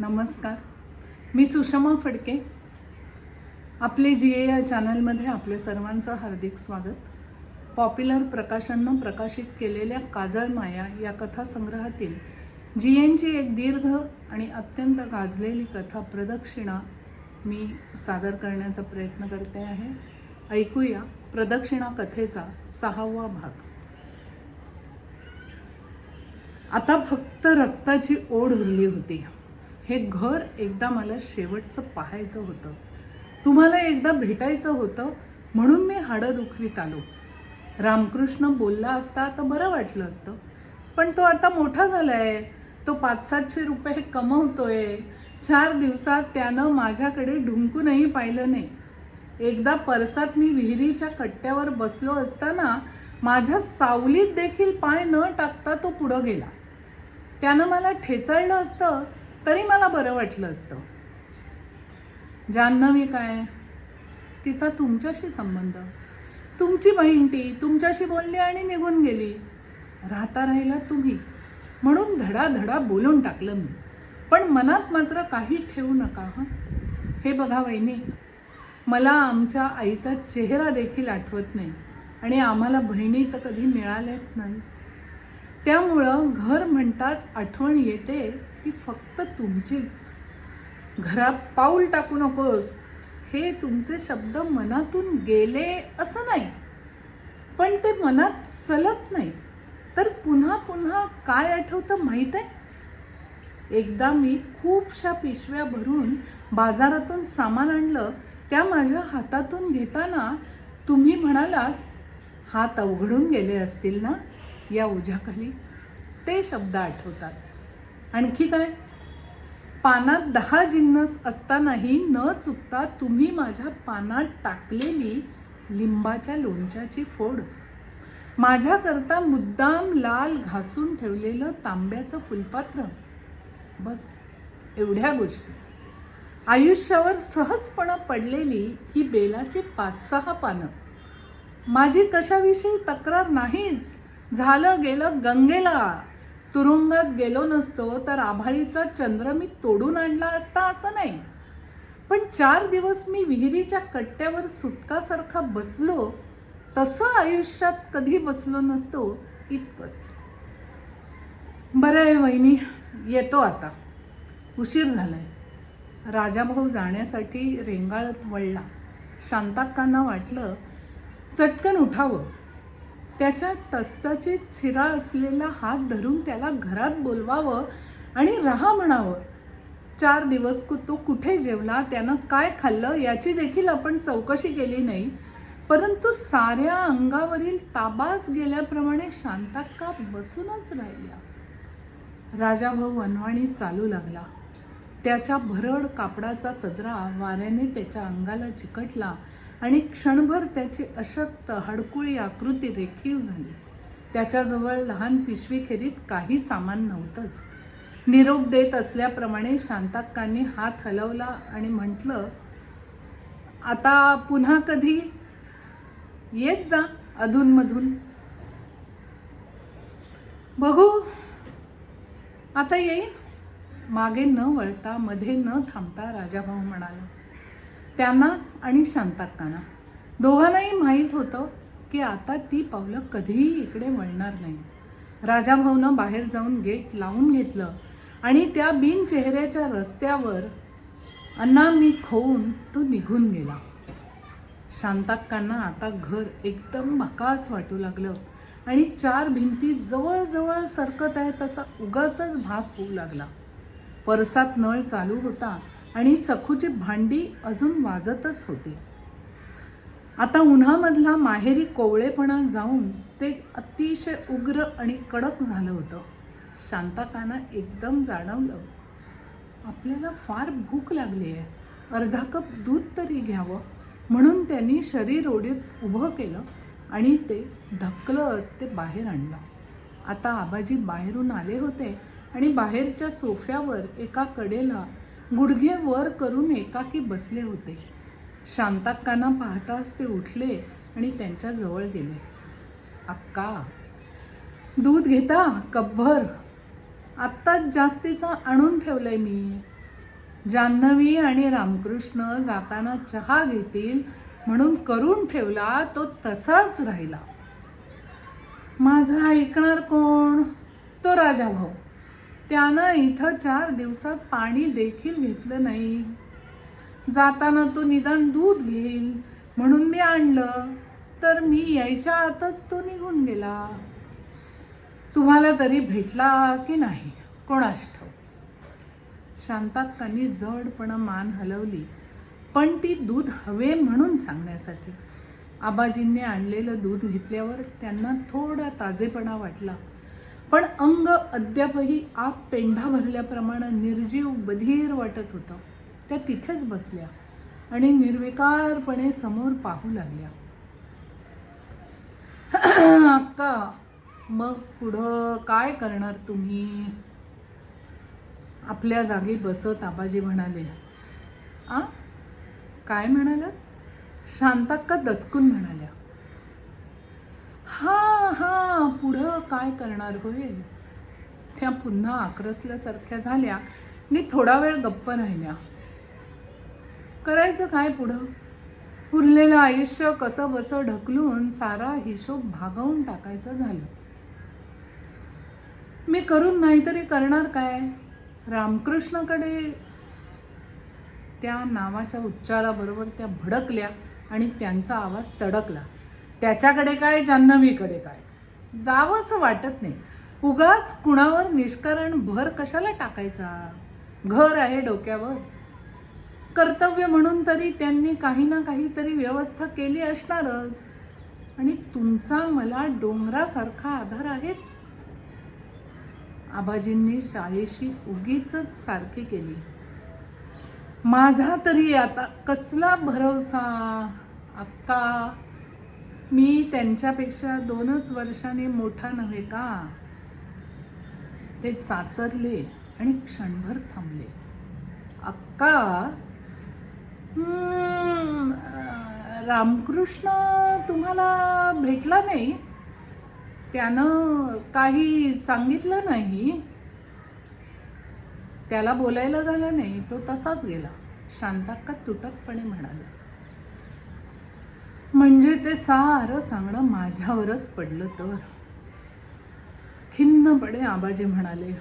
नमस्कार. मी सुषमा फडके. आपले जी ए या चॅनलमध्ये आपल्या सर्वांचं हार्दिक स्वागत. पॉप्युलर प्रकाशननं प्रकाशित केलेल्या काजळ माया या कथासंग्रहातील जी एनची एक दीर्घ आणि अत्यंत गाजलेली कथा प्रदक्षिणा मी सादर करण्याचा प्रयत्न करते आहे. ऐकूया प्रदक्षिणा कथेचा सहावा भाग. आता फक्त रक्ताची ओढ उरली होती. हे घर एकदा मला शेवटचं पाहायचं होतं. तुम्हाला एकदा भेटायचं होतं म्हणून मी हाडं दुखवीत आलो. रामकृष्ण बोलला असता तर बरं वाटलं असतं पण तो आता मोठा झाला आहे तो पाच सातशे रुपये कमवतोय. चार दिवसात त्यानं माझ्याकडे ढुंकूनही पाहिलं नाही. एकदा परसात मी विहिरीच्या कट्ट्यावर बसलो असताना माझ्या सावलीत देखील पाय न टाकता तो पुढं गेला. त्यानं मला ठेचळलं असतं तरी मला बरं वाटलं असतं. जान्हवी काय? तिचा तुमच्याशी संबंध. तुमची बहीण ती तुमच्याशी बोलली आणि निघून गेली. राहता राहिला तुम्ही. म्हणून धडाधडा बोलून टाकलं मी. पण मनात मात्र काही ठेवू नका हं? हे बघा वहिनी मला आमच्या आईचा चेहरा देखील आठवत नाही आणि आम्हाला बहिणी तर कधी मिळाल्याच नाही त्यामुळं घर म्हणताच आठवण येते ती फक्त तुमचीच. घरात पाऊल टाकू नकोस. हे तुमचे शब्द मनातून गेले असं नाही. पण ते मनात सलत नाही. तर पुन्हा पुन्हा काय आठवतं माहीत आहे? एकदा मी खूपशा पिशव्या भरून बाजारातून सामान आणलं. त्या माझ्या हातातून घेताना तुम्ही म्हणालात हात अवघडून गेले असतील ना? या ओझ्याखाली ते शब्द आठवतात. आणखी काय? पानात दहा जिन्नस असतानाही न चुकता तुम्ही माझ्या पानात टाकलेली लिंबाच्या लोणच्याची फोड माझ्याकरता मुद्दाम लाल घासून ठेवलेलं तांब्याचं फुलपात्र. बस एवढ्या गोष्टी. आयुष्यावर सहजपणा पडलेली ही बेलाची पाच सहा पानं. माझी कशाविषयी तक्रार नाहीच. झालं गेलं गंगेला. तुरुंगात गेलो नसतो तर आभाळीचा चंद्र मी तोडून आणला असता असं नाही. पण चार दिवस मी विहिरीच्या कट्ट्यावर सुटकासारखा बसलो तसं आयुष्यात कधी बसलो नसतो इतकंच. बरं आहे वहिनी येतो आता. उशीर झालाय. राजाभाऊ जाण्यासाठी रेंगाळत वळला. शांताक्कांना वाटलं चटकन उठावं. त्याच्या टस्ताची छिरा असलेला हात धरून त्याला घरात बोलवावं आणि राहा म्हणावं. चार दिवस कु तो कुठे जेवला त्यानं काय खाल्लं याची देखील आपण चौकशी केली नाही. परंतु साऱ्या अंगावरील ताबास गेल्याप्रमाणे शांताक्का बसूनच राहिल्या. राजाभाऊ अनवाणी चालू लागला. त्याच्या भरड कापडाचा सदरा वाऱ्याने त्याच्या अंगाला चिकटला. आणि क्षणभर त्याची अशक्त हडकुळी आकृती रेखीव झाली. त्याच्याजवळ लहान पिशवीखेरीज काही सामान नव्हतंच. निरोप देत असल्याप्रमाणे शांताक्कांनी हात हलवला आणि म्हटलं आता पुन्हा कधी? येत जा अधूनमधून. बघू आता येईल मागे न वळता मध्ये न थांबता राजाभाऊ म्हणाला त्यांना आणि शांताक्कांना. दोघांनाही माहीत होतं की आता ती पावलं कधीही इकडे वळणार नाही. राजाभाऊनं बाहेर जाऊन गेट लावून घेतलं आणि त्या बिनचेहऱ्याच्या रस्त्यावर अनामिक होऊन खोवून तो निघून गेला. शांताक्कांना आता घर एकदम भकास वाटू लागलं आणि चार भिंती जवळजवळ सरकत आहेत असा उगाचच भास होऊ लागला. परसात नळ चालू होता आणि सखूची भांडी अजून वाजतच होती. आता उन्हामधला माहेरी कोवळेपणा जाऊन ते अतिशय उग्र आणि कडक झालं होतं. शांताकाना एकदम जाणवलं. आपल्याला फार भूक लागली आहे. अर्धा कप दूध तरी घ्यावं. म्हणून त्यांनी शरीर ओढीत उभं केलं आणि ते ढकलत ते बाहेर आणलं. आता आबाजी बाहेरून आले होते आणि बाहेरच्या सोफ्यावर एका कडेला गुडघे वर करून एकाकी बसले होते. शांताक्कांना पाहताच ते उठले आणि त्यांच्याजवळ गेले. अक्का दूध घेता? कब्भर आत्ताच जास्तीचं आणून ठेवलंय मी. जान्हवी आणि रामकृष्ण जाताना चहा घेतील म्हणून करून ठेवला तो तसाच राहिला. माझं ऐकणार कोण? तो राजा भाऊ. त्यानं इथं चार दिवसात पाणी देखील घेतलं नाही. जाताना तो निदान दूध घेईल म्हणून मी आणलं तर मी यायच्या आतच तो निघून गेला. तुम्हाला तरी भेटला की नाही? कोणास ठाऊक. शांताक्कांनी जडपणं मान हलवली पण ती दूध हवे म्हणून सांगण्यासाठी. आबाजींनी आणलेलं दूध घेतल्यावर त्यांना थोडा ताजेपणा वाटला. पण अंग अद्यापही आत पेंढा भरल्याप्रमाणे निर्जीव बधीर वाटत होतं. त्या तिथेच बसल्या आणि निर्विकारपणे समोर पाहू लागल्या. अक्का मग पुढं काय करणार तुम्ही? आपल्या जागी बसत आबाजी म्हणाले. आ? काय म्हणाल्या शांताक्का दचकून म्हणाल्या. हां हां पुढं काय करणार होय? त्या पुन्हा आक्रसल्यासारख्या झाल्या. आणि थोडा वेळ गप्प राहिल्या. करायचं काय पुढं? उरलेलं आयुष्य कसं बसं ढकलून सारा हिशोब भागवून टाकायचं झालं. मी करून नाहीतरी करणार काय? रामकृष्णाकडे त्या नावाच्या उच्चाराबरोबर त्या भडकल्या आणि त्यांचा आवाज तडकला. त्याच्याकडे काय जान्हवीकडे काय? जावंसं वाटत नाही. उगाच कुणावर निष्कारण भर कशाला टाकायचा? घर आहे डोक्यावर. कर्तव्य म्हणून तरी त्यांनी काही ना काहीतरी व्यवस्था केली असणारच. आणि तुमचा मला डोंगरासारखा आधार आहेच. आबाजींनी शाळेशी उगीच सारखी केली. माझा तरी आता कसला भरोसा? अक्का मी त्यांच्यापेक्षा दोनच वर्षाने मोठा नव्हे का? ते चाचरले आणि क्षणभर थांबले. अक्का! रामकृष्ण तुम्हाला भेटला नाही? त्यानं काही सांगितलं नाही? त्याला बोलायला झालं नाही तो तसाच गेला. शांताक्का तुटकपणे म्हणाला. म्हणजे ते सारं सांगणं माझ्यावरच पडलं तर. खिन्नपणे आबाजी म्हणाले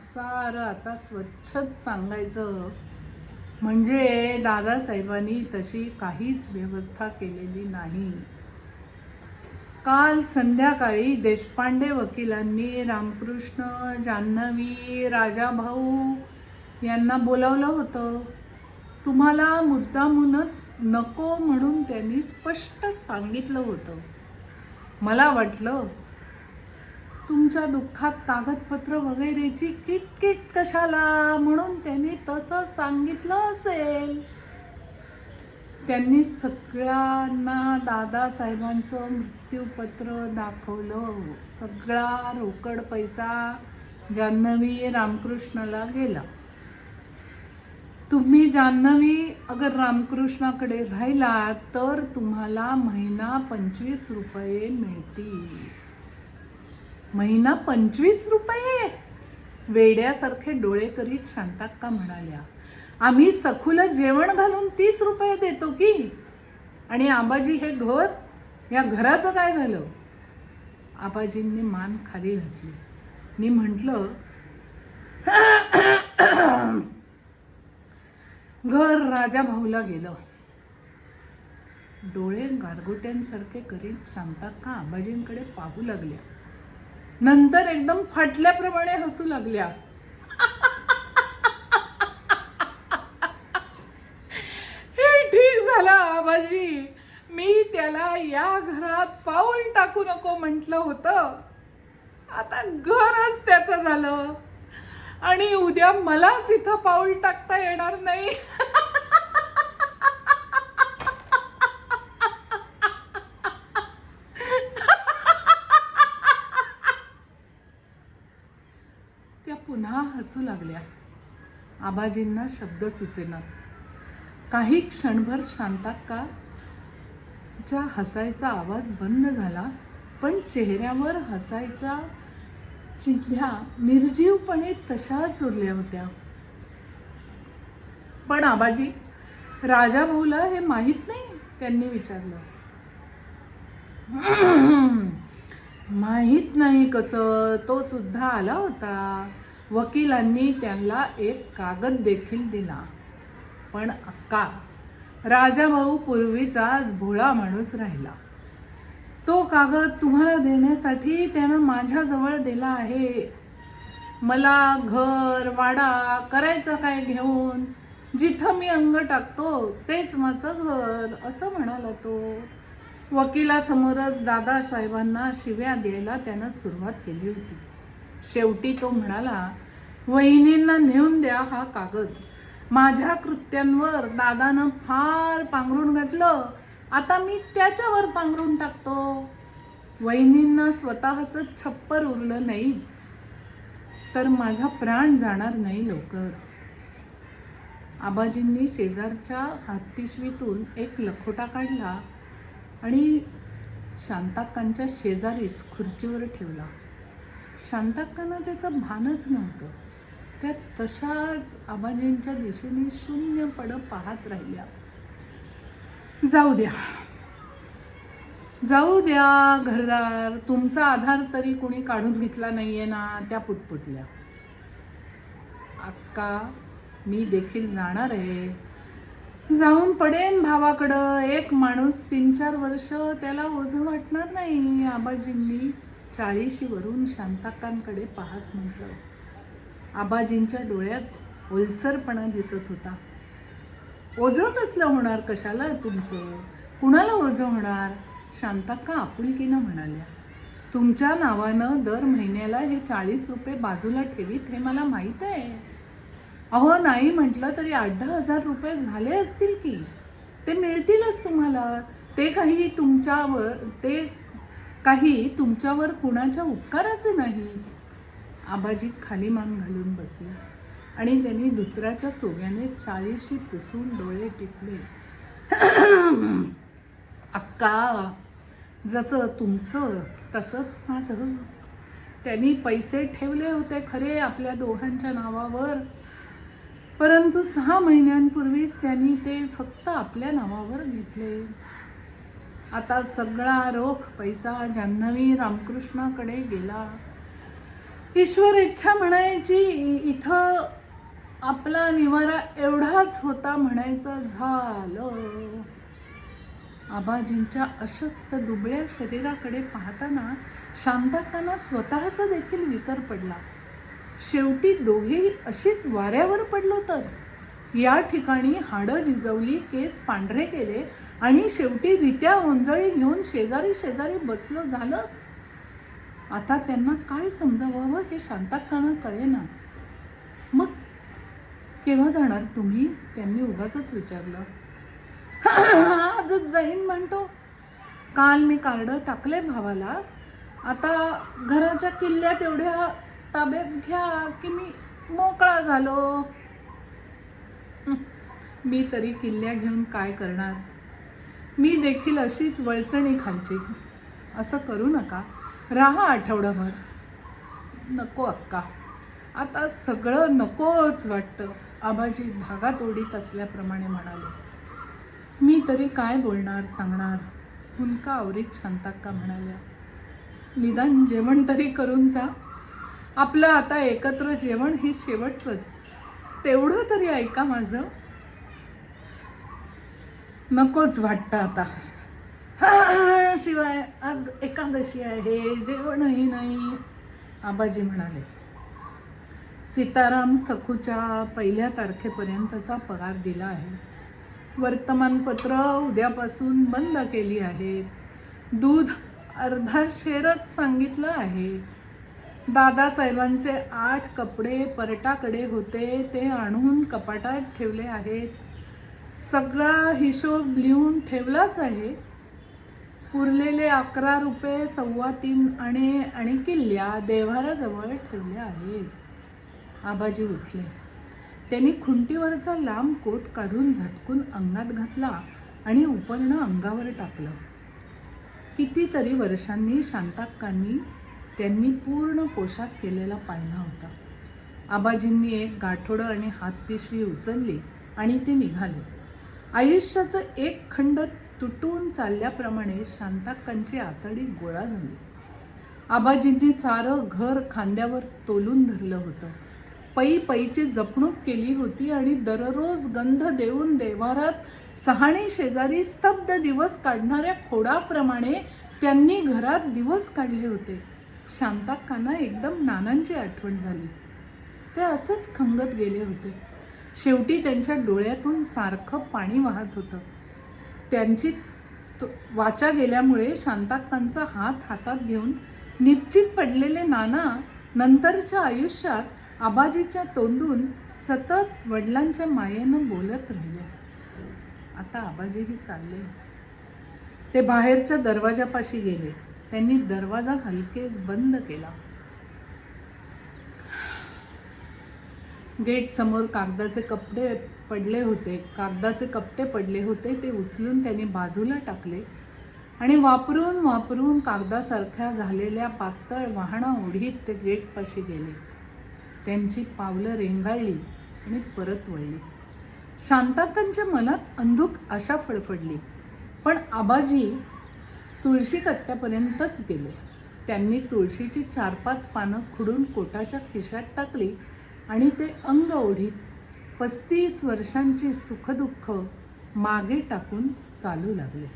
सारं आता स्वच्छच सांगायचं. म्हणजे दादासाहेबांनी तशी काहीच व्यवस्था केलेली नाही. काल संध्याकाळी देशपांडे वकिलांनी रामकृष्ण जान्हवी राजाभाऊ यांना बोलावलं होतं. तुम्हाला मुद्दामूनच नको म्हणून त्यांनी स्पष्ट सांगितलं होतं. मला वाटलं तुमच्या दुःखात कागदपत्र वगैरेची किटकिट कशाला म्हणून त्यांनी तसं सांगितलं असेल? त्यांनी सगळ्यांना दादासाहेबांचं मृत्यूपत्र दाखवलं. सगळा रोकड पैसा जान्हवी रामकृष्णाला गेला. तुम्ही जान्हवी अगर रामकृष्णाकडे राहिला तर तुम्हाला महिना पंचवीस रुपये मिळतील. महिना पंचवीस रुपये? वेड्यासारखे डोळे करीत शांताक्का म्हणाल्या. आम्ही सखूला जेवण घालून तीस रुपये देतो की? आणि आबाजी हे घर या घराचं काय झालं? आबाजींनी मान खाली घातली. मी म्हटलं घर राजा भाऊला गेलं. डोळे गारगोट्यांसारखे करीत शांताक्का आबाजींकडे पाहू लागल्या. नंतर एकदम फाटल्याप्रमाणे हसू लागल्या. हे ठीक झालं आबाजी. मी त्याला या घरात पाऊल टाकू नको म्हटलं होतं. आता घरच त्याचं झालं. आणि उद्या मलाच इथं पाऊल टाकता येणार नाही. त्या पुन्हा हसू लागल्या. आबाजींना शब्द सुचेनात काही क्षणभर शांताक्का ज्या हसायचा आवाज बंद झाला पण चेहऱ्यावर हसायचा चिंध्या निर्जीवपणे तशाच उरल्या होत्या. पण आबाजी राजा भाऊला हे माहीत नाही? त्यांनी विचारलं. माहीत नाही कसं तो सुद्धा आला होता. वकिलांनी त्यांना एक कागद देखील दिला. पण अक्का राजाभाऊ पूर्वीचाच भोळा माणूस राहिला. तो कागद तुम्हाला देण्यासाठी त्यानं माझ्याजवळ दिला आहे. मला घर वाडा करायचं काय घेऊन? जिथं मी अंग टाकतो तेच माझं घर असं म्हणाला तो. वकिलासमोरच दादासाहेबांना शिव्या द्यायला त्यानं सुरुवात केली होती. शेवटी तो म्हणाला वहिनींना नेऊन द्या हा कागद. माझ्या कृत्यांवर दादानं फार पांघरून घातलं. आता मी त्याच्यावर पांघरून टाकतो. वहिनींना स्वतःचं छप्पर उरलं नाही तर माझा प्राण जाणार नाही लवकर. आबाजींनी शेजारच्या हातपिशवीतून एक लखोटा काढला आणि शांताक्कांच्या शेजारीच खुर्चीवर ठेवला. शांताक्कांना त्याचं भानच नव्हतं. त्या तशाच आबाजींच्या दिशेने शून्यपड पाहत राहिल्या. जाऊ द्या. जाऊ द्या घरदार. तुमचा आधार तरी कोणी काढून घेतला नाही आहे ना त्या पुटपुटल्या. अक्का मी देखील जाणार आहे. जाऊन पडेन भावाकडं. एक माणूस तीन चार वर्ष त्याला ओझं वाटणार नाही. आबाजींनी चाळीशीवरून शांताक्कांकडे पाहत म्हटलं. आबाजींच्या डोळ्यात ओलसरपणा दिसत होता. ओझं कसलं होणार कशाला तुमचं? कुणाला ओझं होणार? शांताक्का आपुलकीनं म्हणाल्या. तुमच्या नावानं दर महिन्याला हे चाळीस रुपये बाजूला ठेवीत हे मला माहीत आहे. अहो नाही म्हटलं तरी आठ दहा हजार रुपये झाले असतील की? ते मिळतीलच तुम्हाला. ते काही तुमच्यावर ते काही तुमच्यावर कुणाच्या उपकाराचे नाही. आबाजी खाली मान घालून बसले. आणि त्यांनी धुत्राच्या सोग्याने चाळीशी पुसून डोळे टिपले. अक्का जसं तुमचं तसंच माझं. त्यांनी पैसे ठेवले होते खरे आपल्या दोघांच्या नावावर. परंतु सहा महिन्यांपूर्वीच त्यांनी ते फक्त आपल्या नावावर घेतले. आता सगळा रोख पैसा जान्हवी रामकृष्णाकडे गेला. ईश्वर इच्छा म्हणायची इ- इथं आपला निवारा एवढाच होता म्हणायचं झालं. आबाजींच्या अशक्त दुबळ्या शरीराकडे पाहताना शांताकांना स्वतःचा देखील विसर पडला. शेवटी दोघेही अशीच वाऱ्यावर पडलो तर? या ठिकाणी हाडं झिजवली केस पांढरे केले आणि शेवटी रित्या ओंजळी घेऊन शेजारी शेजारी बसलं झालं? आता त्यांना काय समजावावं हे शांताक्कांना कळेना. केव्हा जाणार तुम्ही? त्यांनी उगाच विचारलं. आजच जाईन म्हणतो. काल मी कार्ड टाकले भावाला. आता घराच्या किल्ल्यात एवढ्या ताब्यात घ्या की मी मोकळा झालो. मी तरी किल्ल्या घेऊन काय करणार? मी देखील अशीच वळचणी खालची. असं करू नका. राहा आठवडाभर. नको अक्का. आता सगळं नकोच वाटतं. आबाजी धागा तोडीत असल्याप्रमाणे म्हणाले. मी तरी काय बोलणार सांगणार? हुनका आवरीत शांताक्का म्हणाल्या. निदान जेवण तरी करून जा. आपलं आता एकत्र जेवण हे शेवटचंच. तेवढं तरी ऐका माझं. नकोच वाटतं आता. शिवाय आज एकादशी आहे जेवणही नाही. आबाजी म्हणाले. सीताराम सखूच्या पहिल्या तारखेपर्यंतचा पगार दिला आहे. वर्तमानपत्र उद्यापासून बंद केली आहेत दूध अर्धा शेरच सांगितलं आहे. दादासाहेबांचे आठ कपडे परटाकडे होते ते आणून कपाटात ठेवले आहेत. सगळा हिशोब लिहून ठेवलाच आहे. उरलेले अकरा रुपये सव्वा तीन आणि आणि किल्ल्या देव्हाराजवळ ठेवल्या आहेत. आबाजी उठले. त्यांनी खुंटीवरचा लांब कोट काढून झटकून अंगात घातला आणि उपरणं अंगावर टाकलं. कितीतरी वर्षांनी शांताक्कांनी त्यांनी पूर्ण पोशाख केलेला पाहिला होता. आबाजींनी एक गाठोडं आणि हातपिशवी उचलली आणि ते निघाले. आयुष्याचं एक खंड तुटून चालल्याप्रमाणे शांताक्कांची आतडी गोळा झाली. आबाजींनी सारं घर खांद्यावर तोलून धरलं होतं. पै पैची जपणूक केली होती आणि दररोज गंध देऊन देवारात सहाणे शेजारी स्तब्ध दिवस काढणाऱ्या खोडाप्रमाणे त्यांनी घरात दिवस काढले होते. शांताक्कांना एकदम नानांची आठवण झाली. ते असंच खंगत गेले होते. शेवटी त्यांच्या डोळ्यातून सारखं पाणी वाहत होतं. त्यांची वाचा गेल्यामुळे शांताक्कांचा हात हातात घेऊन निश्चित पडलेले नाना नंतरच्या आयुष्यात आबाजीच्या तोंडून सतत वडिलांच्या मायेनं बोलत राहिले. आता आबाजीही चालले. ते बाहेरच्या दरवाजापाशी गेले. त्यांनी दरवाजा हलकेच बंद केला. गेट समोर कागदाचे कपडे पडले होते. कागदाचे कपडे पडले होते. ते उचलून त्यांनी बाजूला टाकले आणि वापरून वापरून कागदासारख्या झालेल्या पातळ वाहना ओढीत ते गेटपाशी गेले. त्यांची पावलं रेंगाळली आणि परत वळली. शांताकांच्या मनात अंधुक आशा फडफडली पण आबाजी तुळशी कट्ट्यापर्यंतच गेले. त्यांनी तुळशीची चार पाच पानं खुडून कोटाच्या खिशात टाकली आणि ते अंग ओढीत पस्तीस वर्षांची सुखदुःख मागे टाकून चालू लागले.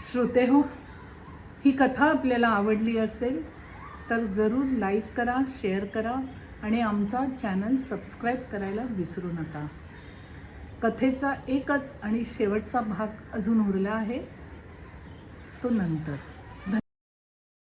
श्रोते हो ही कथा आपल्याला आवडली असेल तर जरूर लाईक करा शेअर करा आणि आमचा चॅनल सबस्क्राईब करायला विसरू नका. कथेचा एकच आणि शेवटचा भाग अजून उरला आहे. तो नंतर.